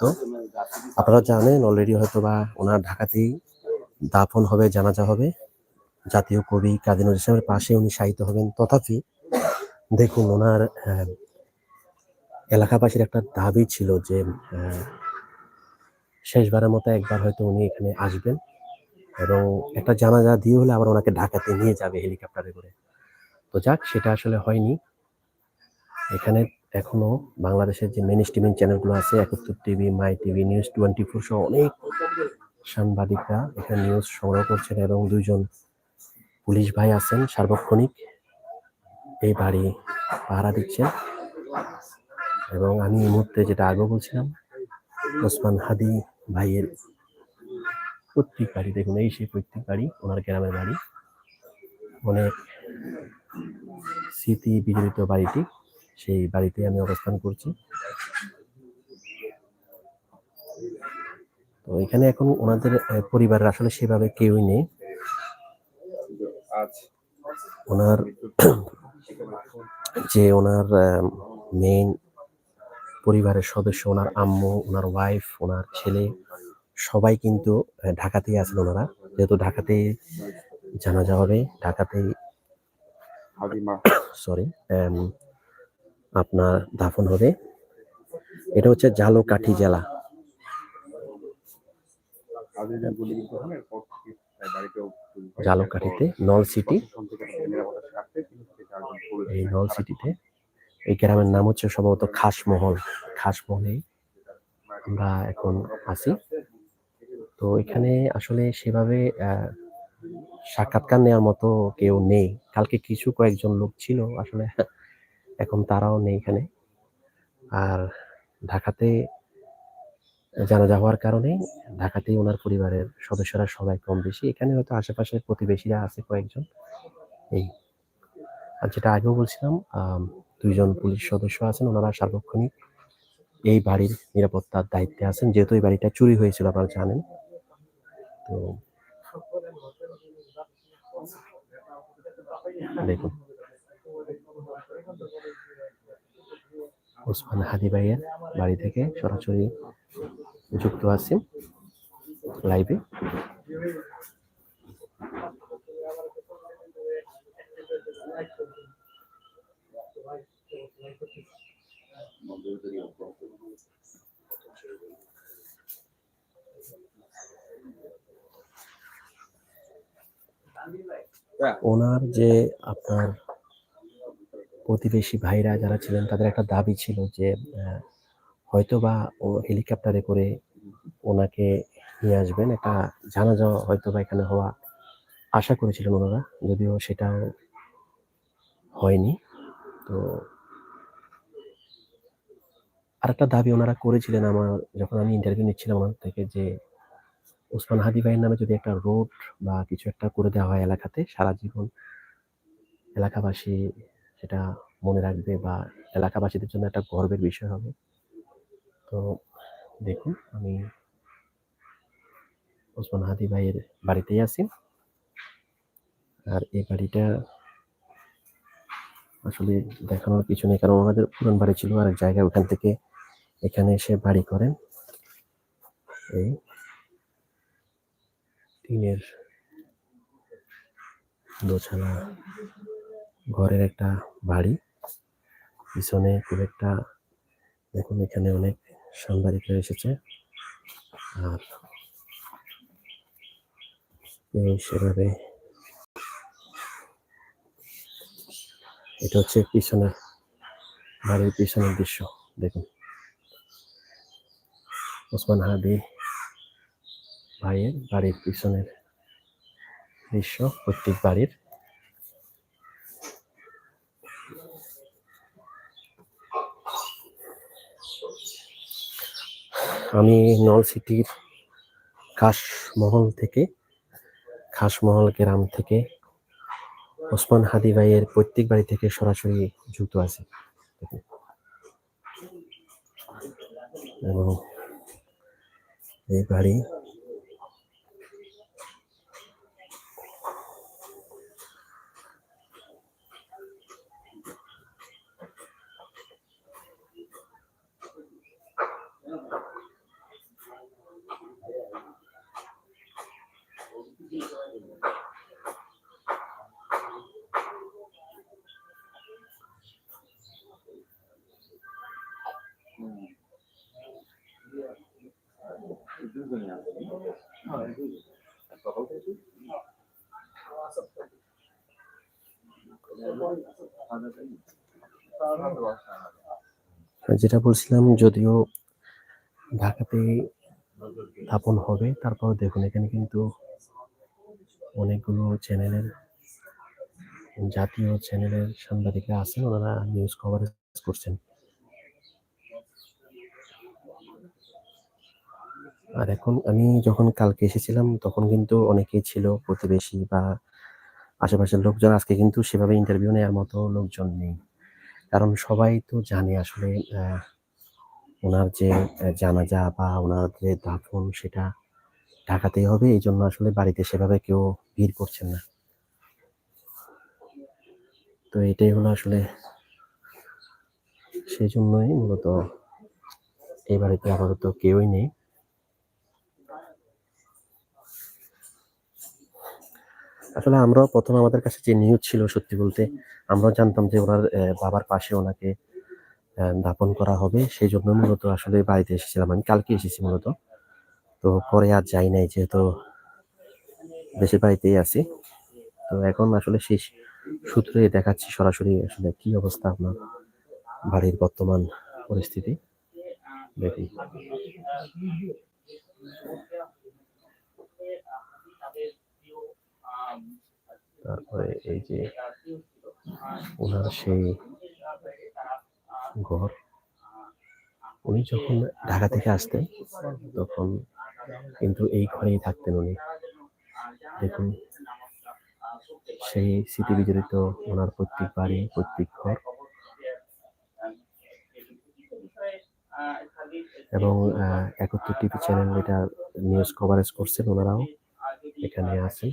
মৃত্যু আপনারা জানেন অলরেডি হয়তো বা ওনার ঢাকাতেই দাফন হবে, জানাজা হবে। জাতীয় কবি কাজী নজরুল ইসলামের পাশে উনি শায়িত হবেন। তথাপি দেখুন ওনার এলাকাবাসীর একটা দাবি ছিল যে শেষবারের মতো একবার হয়তো উনি এখানে আসবেন এবং একটা জানাজা দিয়ে হলে আবার ওনাকে ঢাকাতে নিয়ে যাবে হেলিকপ্টারে করে। তো যাক, সেটা আসলে হয়নি। এখানে এখনও বাংলাদেশের যে মেন স্ট্রিমিং চ্যানেলগুলো আছে, Ekattor TV my TV news twenty four সহ অনেক সাংবাদিকরা এখানে নিউজ সংগ্রহ করছেন এবং দুইজন পুলিশ ভাই আছেন, সার্বক্ষণিক। এই বাড়ি পাহারা দিচ্ছেন। এবং আমি এই মুহূর্তে যেটা আগে বলছিলাম, ওসমান হাদি ভাইয়ের প্রত্যেক বাড়ি, দেখুন এই সেই প্রত্যেক বাড়ি, ওনার গ্রামের বাড়ি। অনেক স্মৃতি বিজড়িত বাড়িটি। সেই বাড়িতে আমি অবস্থান করছি। তো এখানে এখন ওনাদের পরিবারের আসলে সেভাবে কেউই নেই। ওনার যে ওনার মেইন পরিবারের সদস্য ওনার আম্মু ওনার ওয়াইফ ওনার ছেলে সবাই কিন্তু ঢাকাতেই আছেন ওনারা। যেহেতু ঢাকাতে জানা যাবে ঢাকাতেই সরি আপনার দাফন হবে। এটা হচ্ছে জালকাঠি জেলা। জালকাঠিতে নল সিটি। এই নল সিটিতে। এই গ্রামের নাম হচ্ছে সম্ভবত খাসমহল। খাসমহলে আমরা এখন আছি। তো এখানে আসলে সেভাবে সাক্ষাৎকার নেওয়ার মতো কেউ নেই। কালকে কিছু কয়েকজন লোক ছিল, আসলে এখন তারাও নেই এখানে। আর ঢাকাতে জানাজা হওয়ার কারণে ঢাকাতেই ওনার পরিবারের সদস্যরা সবাই কম বেশি এখানে হয়তো আশেপাশের প্রতিবেশীরা আছে কয়েকজন। এই, আর যেটা আগেও বলছিলাম দুইজন পুলিশ সদস্য আছেন, ওনারা সার্বক্ষণিক এই বাড়ির নিরাপত্তার দায়িত্বে আছেন। যেহেতু এই বাড়িটা চুরি হয়েছিল, আপনারা জানেন। তো দেখুন। ওসমান হাদি ভাইয়ের বাড়ি থেকে সরাসরি যুক্ত আছি লাইভে। ওনার যে আপনার প্রতিবেশী ভাইরা যারা ছিলেন, তাদের একটা দাবি ছিল যে হয়তো বা ও হেলিকপ্টারে করে ওনাকে নিয়ে আসবেন। একটা জানাজা হয়তো বা এখানে হওয়া আশা করেছিলেন ওনারা, যদিও সেটাও হয়নি। তো আরেকটা দাবি ওনারা করেছিলেন আমার, যখন আমি ইন্টারভিউ নিচ্ছিলাম ওনার থেকে যে, ওসমান হাদি ভাইয়ের নামে যদি একটা রোড বা কিছু একটা করে দেওয়া হয় এলাকাতে, সারা জীবন এলাকাবাসী সেটা মনে রাখবে বা এলাকাবাসীদের জন্য একটা গর্বের বিষয় হবে। তো দেখুন, আমি ওসমান হাদি ভাইয়ের বাড়িতেই আছি। আর এই বাড়িটা আসলে দেখানোর কিছু নেই কারণ ওনাদের পুরান বাড়ি ছিল আরেক জায়গায় ওখান থেকে এখানে এসে বাড়ি করেন। এই টিনের দোছালা ঘরের একটা বাড়ি। পিছনে খুব একটা দেখুন, এখানে অনেক সাংবাদিকরা এসেছে। আর সেভাবে এটা হচ্ছে পিছনের বাড়ির পিছনের দৃশ্য, দেখুন। ওসমান হাদি ভাইয়ের বাড়ির পিছনের দৃশ্য, প্রত্যেক বাড়ির। আমি নল সিটির খাসমহল থেকে, খাসমহল গ্রাম থেকে, ওসমান হাদি ভাইয়ের প্রত্যেক বাড়ি থেকে সরাসরি যুক্ত আছি। এবং এই বাড়ি যেটা বলছিলাম, যদিও ঢাকাতে স্থাপন হবে তারপর দেখুন, এখানে কিন্তু অনেকগুলো চ্যানেলের, জাতীয় চ্যানেলের সাংবাদিকরা আছেন, ওনারা নিউজ কভারেজ করছেন। আর এখন আমি যখন কালকে এসেছিলাম, তখন কিন্তু অনেকেই ছিল প্রতিবেশী বা আশেপাশের লোকজন আজকে কিন্তু সেভাবে ইন্টারভিউ নেওয়ার মতো লোকজন নেই। কারণ সবাই তো জানে আসলে ওনার যে জানাজা বা ওনার যে দাফন সেটা ঢাকাতেই হবে, এই জন্য আসলে বাড়িতে সেভাবে কেউ ভিড় করছেন না। তো এটাই হলো আসলে সেই জন্যই মূলত এই বাড়িতে আপাতত কেউই নেই। আসলে আমরাও প্রথম আমাদের কাছে যে নিউজ ছিল সত্যি বলতে, আমরাও জানতাম যে ওনার বাবার পাশে ওনাকে দাপন করা হবে। সেই জন্য মূলত আসলে বাড়িতে এসেছিলাম আমি, কালকে এসেছি মূলত। তো পরে আর যাই নাই যেহেতু দেশের বাড়িতেই আছি। তো এখন আসলে শেষ সূত্রে দেখাচ্ছি সরাসরি আসলে কি অবস্থা আপনার বাড়ির বর্তমান পরিস্থিতি। দেখি। তারপরে এই যে ওনার সেই ঘর, উনি যখন ঢাকা থেকে আসতেন, তখন কিন্তু এই ঘরেই থাকতেন উনি। দেখুন, সেই স্মৃতি বিজড়িত ওনার প্রত্যেক বাড়ি, প্রত্যেক ঘর। এবং একত্র টিভি চ্যানেল এটা নিউজ কভারেজ করছেন ওনারাও। এখানে আছেন।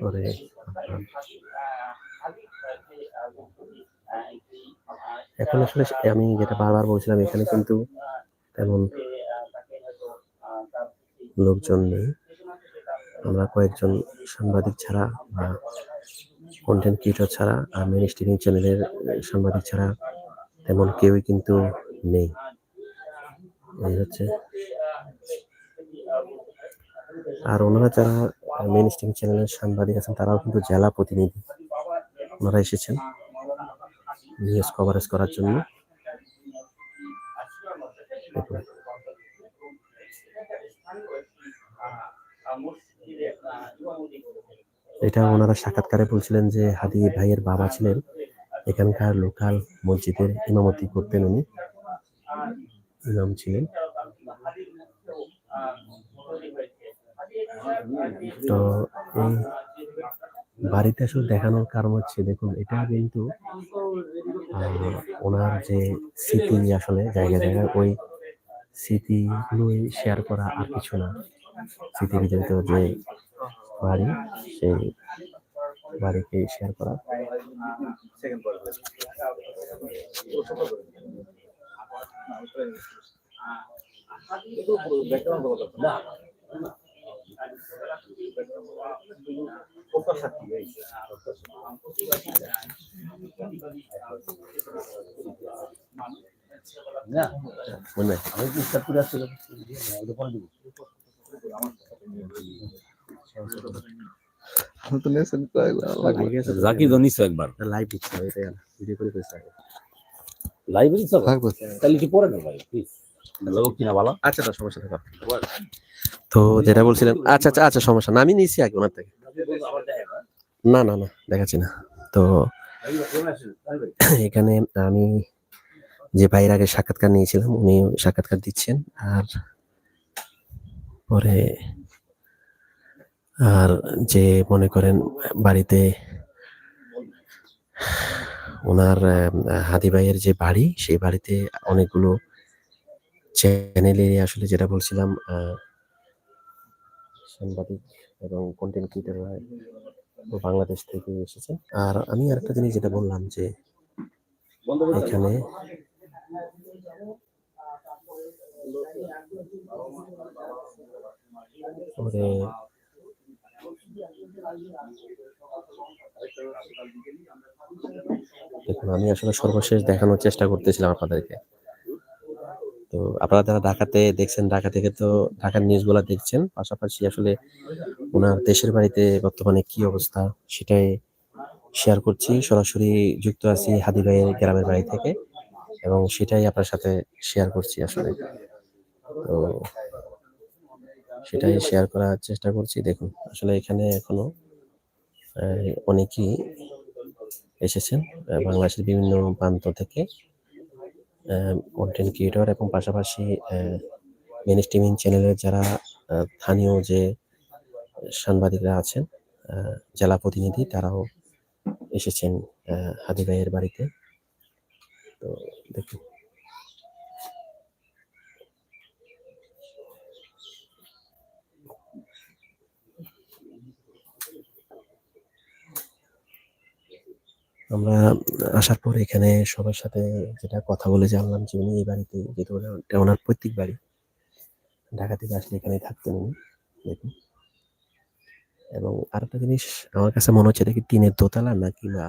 পরে এখন আসলে আমি যেটা বারবার বলছিলাম এখানে কিন্তু তেমন লোকজন নেই। আমরা কয়েকজন সাংবাদিক ছাড়া বা কন্টেন্ট ক্রিয়েটর ছাড়া আর মেন স্ট্রিমিং চ্যানেলের সাংবাদিক ছাড়া তেমন কেউই কিন্তু নেই। এই হচ্ছে। আর ওনারা যারা মেন স্ট্রিম চ্যানেলের সাংবাদিক আছেন, তারাও কিন্তু জেলা প্রতিনিধি। ওনারা এসেছেন নিউজ কভারেজ করার জন্য। এটা ওনারা সাক্ষাৎকারে বলছিলেন যে হাদি ভাইয়ের বাবা ছিলেন এখানকার লোকাল মসজিদের ইমামতি করতেন উনি। ইমাম ছিলেন। তো এই বাড়িতে আসলে দেখানোর কারণ হচ্ছে, দেখুন, এটা কিন্তু ওনার যে স্মৃতি আসলে জায়গা জায়গায়, ওই স্মৃতিগুলোই শেয়ার করা আর কিছু না। স্মৃতি বিজড়িত যে বাড়ি, সেই বাড়িকে শেয়ার করা। না আমি কি স্টার্ট করে আসছি পরে দিব আমি তো নেছেন কয়েকবার জাকি তো নিছো একবার। লাইভ দিচ্ছে ভিডিও করে লাইভে থাকব তাহলে একটু পরে না ভাই? প্লিজ লোক কিনা ভালো আচ্ছা না সমস্যা থাকা। তো যেটা বলছিলাম আচ্ছা আচ্ছা আচ্ছা সমস্যা না আমি নিয়েছি আগে ওনার থেকে। না না না দেখাচ্ছি না। তো এখানে আমি যে ভাইয়ের আগে সাক্ষাৎকার নিয়েছিলাম উনি সাক্ষাৎকার দিচ্ছেন আর পরে আর যে মনে করেন বাড়িতে ওনার হাদি ভাইয়ের যে বাড়ি, সেই বাড়িতে অনেকগুলো চ্যানেলে আসলে যেটা বলছিলাম সাংবাদিক এবং কন্টেন্ট ক্রিয়েটাররা বাংলাদেশ থেকে এসেছে আর আমি আরেকটা জিনিস যেটা বললাম যে, এখানে ওরে দেখুন, আমি আসলে সর্বশেষ দেখানোর চেষ্টা করতেছিলাম আপনাদেরকে। তো আপনারা যারা ঢাকাতে দেখছেন, ঢাকা থেকে তো ঢাকার নিউজগুলো দেখছেন, পাশাপাশি আসলে ওনার দেশের বাড়িতে বর্তমানে কি অবস্থা সেটাই শেয়ার করছি। সরাসরি যুক্ত আছি হাদি ভাইয়ের গ্রামের বাড়ি থেকে এবং সেটাই আপনার সাথে শেয়ার করছি আসলে। তো সেটাই শেয়ার করার চেষ্টা করছি। দেখুন আসলে এখানে এখনও অনেকেই এসেছেন বাংলাদেশের বিভিন্ন প্রান্ত থেকে কন্টেন্ট ক্রিয়েটর এবং পাশাপাশি মেন স্ট্রিমিং চ্যানেলের যারা স্থানীয় যে সাংবাদিকরা আছেন জেলা প্রতিনিধি তারাও এসেছেন হাদি ভাইয়ের বাড়িতে। তো দেখুন আমরা আসার পর এখানে সবার সাথে যেটা কথা বলে জানলাম যে উনি এই বাড়িতে যেহেতু ওনার- পৈতৃক বাড়ি। ঢাকা থেকে আসলে এখানে থাকতেন উনি দেখুন। এবং আরেকটা জিনিস আমার কাছে মনে হচ্ছে এটা কি টিনের দোতলা নাকি বা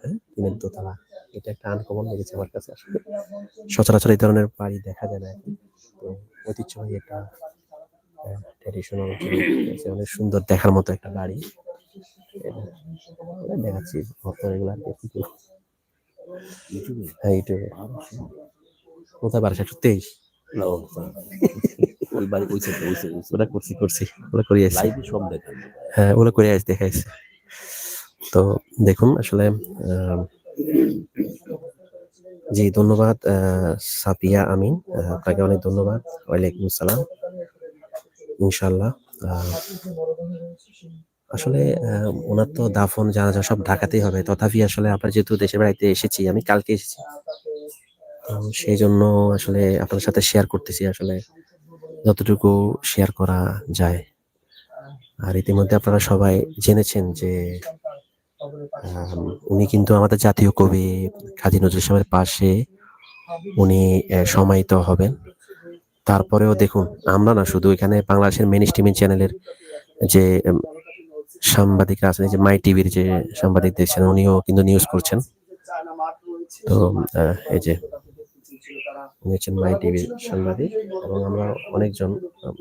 হ্যাঁ, টিনের দোতলা? এটা একটা আনকমন লেগেছে আমার কাছে আসলে। সচরাচর এই ধরনের বাড়ি দেখা যায় না তো ঐতিহ্যবাহী একটা ট্র্যাডিশনাল অনেক সুন্দর দেখার মতো একটা বাড়ি। দেখাচ্ছি ভক্ত এগুলো হ্যাঁ ইউটিউবে। কোথায় বারোশো একশো তেইশ। করছি করছি। করে আসছি। সব হ্যাঁ করে আসছি দেখাইছি তো দেখুন আসলে আহ, জি ধন্যবাদ সাফিয়া আমিন। আপনাকে অনেক ধন্যবাদ। ওয়ালাইকুম আসসালাম। ইনশাল্লাহ আসলে ওনার তো দাফন, জানাজা সব ঢাকাতেই হবে। তথাপি আসলে আপনার যেহেতু দেশের বাড়িতে এসেছি, আমি কালকে এসেছি। সেই জন্য আসলে আপনার সাথে শেয়ার করতেছি আসলে, যতটুকু শেয়ার করা যায়। আর ইতিমধ্যে আপনারা সবাই জেনেছেন যে উনি কিন্তু আমাদের জাতীয় কবি কাজী নজরুল ইসলামের পাশে উনি সমাহিত হবেন। তারপরেও দেখুন, আমরা না শুধু এখানে বাংলাদেশের মেন স্ট্রিমিং চ্যানেলের যে সাংবাদিকরা আছেন যে মাই টিভির যে সাংবাদিক দেখছেন উনিও কিন্তু নিউজ করছেন। তো এই যে উনি হচ্ছেন মাই টিভির সাংবাদিক এবং আমরা অনেকজন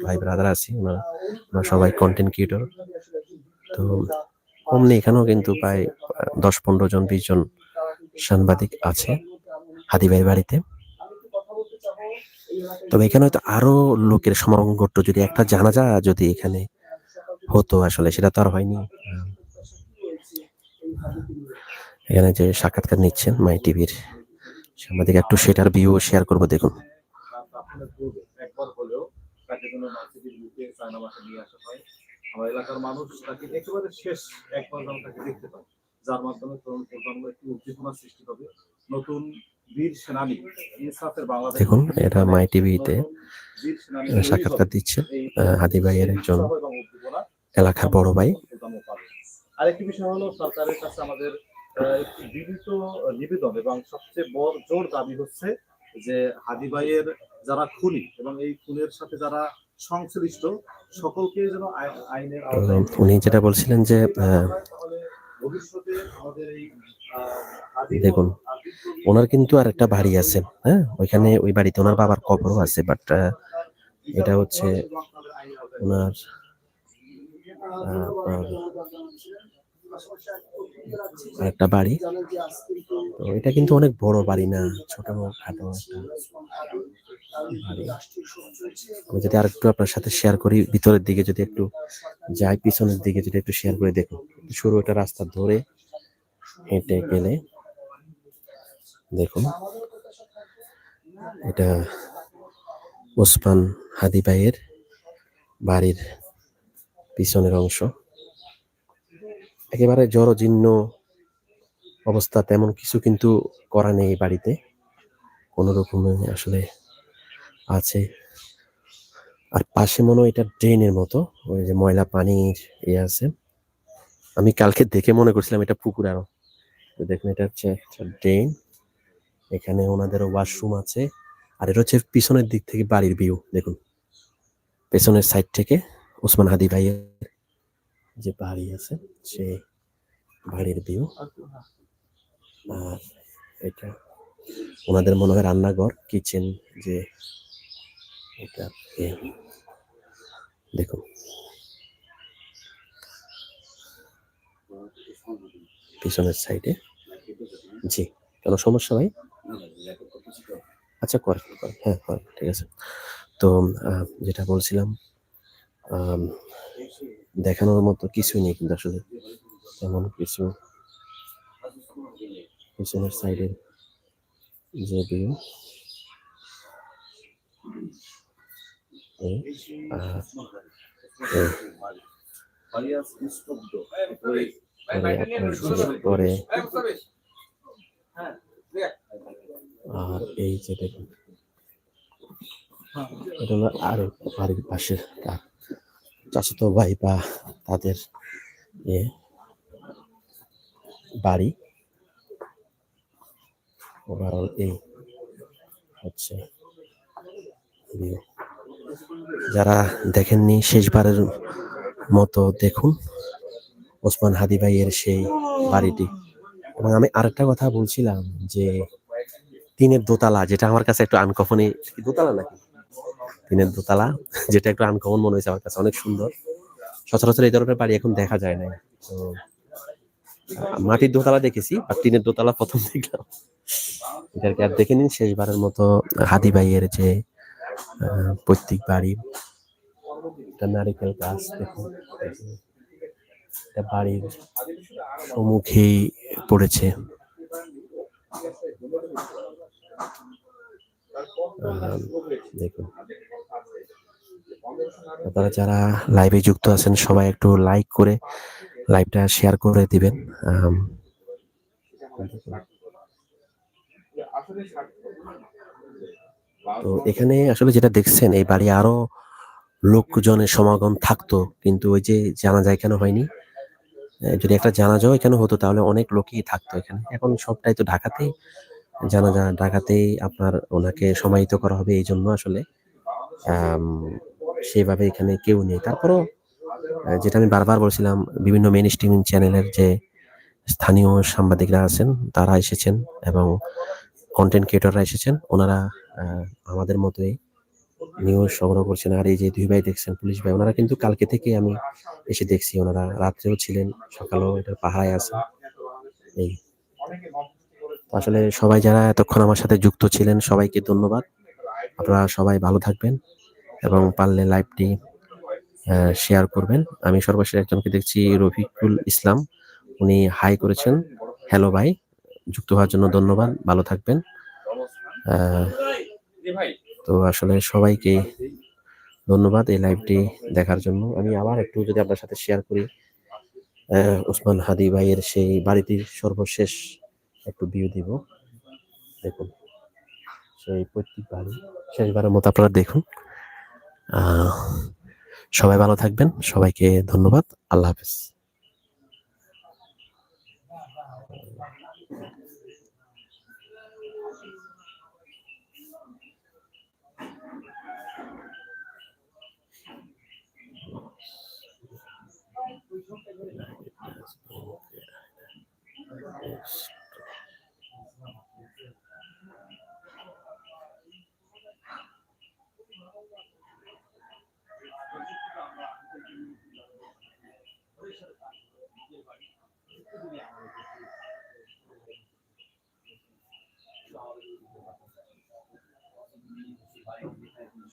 ভাই ব্রাদার আছি আমরা সবাই কন্টেন্ট ক্রিয়েটর তো কম নেই এখানেও কিন্তু প্রায় দশ পনেরো জন, বিশ জন সাংবাদিক আছে হাদি ভাইয়ের বাড়িতে। তবে এখানে হয়তো আরও লোকের সমাগম যদি একটা জানাজা যদি এখানে হতো আসলে, সেটা তো আর হয়নি। এখানে যে সাক্ষাৎকার নিচ্ছেন মাই টিভির সাংবাদিক, একটু সেটার ভিউ শেয়ার করব, দেখুন। এলাকার মানুষ শেষ একবার তাকে দেখতে যার মাধ্যমে তরুণ একটি উদ্দীপনা সৃষ্টি হবে নতুন বীর দেখুন এটা মাই টিভিতে সাক্ষাৎকার দিচ্ছে হাদি ভাইয়ের একজন এলাকার বড় ভাই। আরেকটি বিষয় হলো সরকারের কাছে আমাদের একটি নিবেদন এবং সবচেয়ে বড় জোর দাবি হচ্ছে যে হাদি ভাইয়ের যারা খুনি এবং এই খুনের সাথে যারা সংশ্লিষ্ট সকলকে যেন আইনের উনি যেটা বলছিলেন যে দেখুন, ওনার কিন্তু আর একটা বাড়ি আছে হ্যাঁ? ওইখানে ওই বাড়িতে ওনার বাবার কবরও আছে বাট এটা হচ্ছে ওনার আরেকটা বাড়ি। তো এটা কিন্তু অনেক বড় বাড়ি না, ছোট খাটো একটা আমি যদি আরেকটু আপনার সাথে শেয়ার করি, ভিতরের দিকে যদি একটু যাই, পিছনের দিকে যদি একটু শেয়ার করে, দেখুন, শুরু একটা রাস্তা ধরে হেঁটে গেলে, দেখুন, এটা ওসমান হাদি ভাইয়ের বাড়ির পিছনের অংশ। একেবারে জড়জীর্ণ অবস্থা, তেমন কিছু কিন্তু করা নেই বাড়িতে। কোনো রকমে আসলে আছে। আর পাশে মনে হয় এটা ড্রেনের মতো, ওই যে ময়লা পানির ইয়ে আছে। আমি কালকে দেখে মনে করছিলাম এটা পুকুর আরও। তো দেখুন, এটা হচ্ছে একটা ড্রেন। এখানে ওনাদের ওয়াশরুম আছে। আর এটা হচ্ছে পিছনের দিক থেকে বাড়ির ভিউ, দেখুন। পেছনের সাইড থেকে ওসমান হাদি ভাইয়ের যে বাড়ি আছে, সে বাড়ির ভিউ আর এটা ওনাদের মনে হয় রান্নাঘর কিচেন যে এটা দেখুন। পিছনের সাইডে জি, কোনো সমস্যা ভাই? আচ্ছা করেন হ্যাঁ করেন, ঠিক আছে। তো যেটা বলছিলাম দেখানোর মতো কিছুই নেই কিন্তু আসলে। তেমন কিছু পিছনের সাইডের যে ভিউ আর, এই যে- আর দেখুন, এটা হলো আরও পাশে তার চাচাতো ভাই বা তাদের বাড়ি ওভারঅল এই হচ্ছে। যারা দেখেননি শেষবারের মতো দেখুন ওসমান হাদি ভাইয়ের সেই বাড়িটি এবং আমি আরেকটা কথা বলছিলাম যে তিনের দোতলা, যেটা আমার কাছে একটু আনকমন দোতলা নাকি তিনের দোতলা, যেটা একটু আনকমন মনে হয়েছে আমার কাছে, অনেক সুন্দর। সচরাচর এই ধরনের বাড়ি এখন দেখা যায় না। তো মাটির দোতলা দেখেছি আর টিনের দোতলা প্রথম দেখলাম। এটাকে আর দেখে নিন, শেষবারের মতো হাদি ভাইয়ের যে পৈতৃক বাড়ি একটা নারিকেল গাছ, দেখুন এটা বাড়ির সম্মুখেই পড়েছে। দেখুন। আপনারা যারা লাইভে যুক্ত আছেন, সবাই একটু লাইক করে লাইভটা শেয়ার করে দিবেন। তো এখানে আসলে যেটা দেখছেন, এই বাড়ি আরও লোকজনের সমাগম থাকতো, কিন্তু ওই যে জানাজা এখানে হয়নি। যদি একটা জানাজাও এখানে হতো, তাহলে অনেক লোকই থাকতো এখানে। এখন সবটাই তো ঢাকাতেই জানাজা ঢাকাতেই আপনার ওনাকে সমাহিত করা হবে এই জন্য আসলে। সেভাবে এখানে কেউ নেই। তারপরও যেটা আমি বারবার বলছিলাম, বিভিন্ন মেন স্ট্রিমিং চ্যানেলের যে স্থানীয় সাংবাদিকরা আছেন, তারা এসেছেন এবং কন্টেন্ট ক্রিয়েটররা এসেছেন। ওনারা আমাদের মতোই নিউজ সংগ্রহ করছেন। আর এই যে দুই ভাই দেখছেন, পুলিশ ভাই, ওনারা কিন্তু কালকে থেকে আমি এসে দেখছি। ওনারা রাত্রেও ছিলেন, সকালেও এটা পাহারায় আছে এই। আসলে সবাই যারা এতক্ষণ আমার সাথে যুক্ত ছিলেন, সবাইকে ধন্যবাদ। আপনারা সবাই ভালো থাকবেন। এবং পারলে লাইভটি শেয়ার করবেন। আমি সর্বশেষ একজনকে দেখছি রফিকুল ইসলাম। উনি হাই করেছেন। হ্যালো ভাই যুক্ত হওয়ার জন্য ধন্যবাদ। ভালো থাকবেন। তো আসলে সবাইকে ধন্যবাদ এই লাইভটি দেখার জন্য। আমি আবার একটু যদি আপনার সাথে শেয়ার করি আহ, ওসমান হাদি ভাইয়ের সেই বাড়িটির সর্বশেষ একটু ভিউ দিব। দেখুন সেই পৈতৃক বাড়ি শেষবারের মতো আপনারা দেখুন। সবাই ভালো থাকবেন। সবাইকে ধন্যবাদ। আল্লাহ হাফেজ।